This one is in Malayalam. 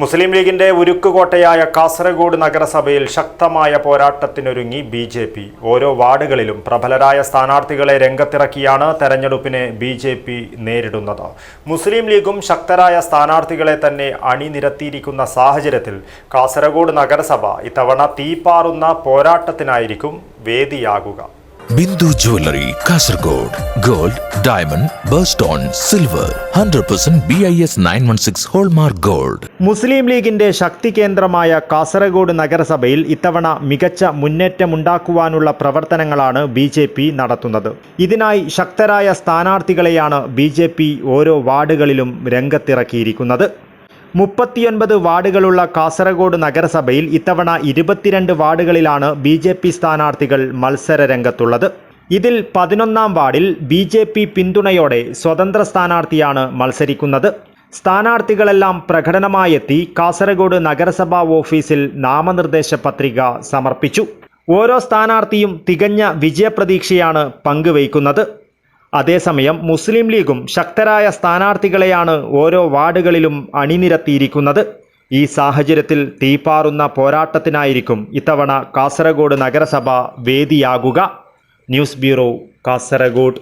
മുസ്ലിം ലീഗിന്റെ ഉരുക്കുകോട്ടയായ കാസർഗോഡ് നഗരസഭയിൽ ശക്തമായ പോരാട്ടത്തിനൊരുങ്ങി ബി ജെ പി. ഓരോ വാർഡുകളിലും പ്രബലരായ സ്ഥാനാർത്ഥികളെ രംഗത്തിറക്കിയാണ് തെരഞ്ഞെടുപ്പിനെ ബി ജെ പി നേരിടുന്നത്. മുസ്ലിം ലീഗും ശക്തരായ സ്ഥാനാർത്ഥികളെ തന്നെ അണിനിരത്തിയിരിക്കുന്ന സാഹചര്യത്തിൽ കാസർഗോഡ് നഗരസഭ ഇത്തവണ തീപ്പാറുന്ന പോരാട്ടത്തിനായിരിക്കും വേദിയാകുക. Bindu jewellery Kasaragod. Gold diamond birthstone silver. Hundred percent B I S nine one six hallmark gold. മുസ്ലിം ലീഗിന്റെ ശക്തി കേന്ദ്രമായ കാസർഗോഡ് നഗരസഭയിൽ ഇത്തവണ മികച്ച മുന്നേറ്റമുണ്ടാക്കുവാനുള്ള പ്രവർത്തനങ്ങളാണ് ബി ജെ പി നടത്തുന്നത്. ഇതിനായി ശക്തരായ സ്ഥാനാർത്ഥികളെയാണ് ബി ജെ പി ഓരോ വാർഡുകളിലും രംഗത്തിറക്കിയിരിക്കുന്നത്. മുപ്പത്തിയൊൻപത് വാർഡുകളുള്ള കാസർഗോഡ് നഗരസഭയിൽ ഇത്തവണ ഇരുപത്തിരണ്ട് വാർഡുകളിലാണ് ബി ജെ പി സ്ഥാനാർത്ഥികൾ മത്സര രംഗത്തുള്ളത് ഇതിൽ പതിനൊന്നാം വാർഡിൽ ബി ജെ പി പിന്തുണയോടെ സ്വതന്ത്ര സ്ഥാനാർത്ഥിയാണ് മത്സരിക്കുന്നത്. സ്ഥാനാർത്ഥികളെല്ലാം പ്രകടനമായെത്തി കാസർഗോഡ് നഗരസഭാ ഓഫീസിൽ നാമനിർദ്ദേശ പത്രിക സമർപ്പിച്ചു. ഓരോ സ്ഥാനാർത്ഥിയും തികഞ്ഞ വിജയപ്രതീക്ഷയാണ് പങ്കുവയ്ക്കുന്നത്. അതേസമയം മുസ്ലിം ലീഗും ശക്തരായ സ്ഥാനാർത്ഥികളെയാണ് ഓരോ വാർഡുകളിലും അണിനിരത്തിയിരിക്കുന്നത്. ഈ സാഹചര്യത്തിൽ തീപ്പാറുന്ന പോരാട്ടത്തിനായിരിക്കും ഇത്തവണ കാസർഗോഡ് നഗരസഭ വേദിയാകുക. News bureau Kasaragod.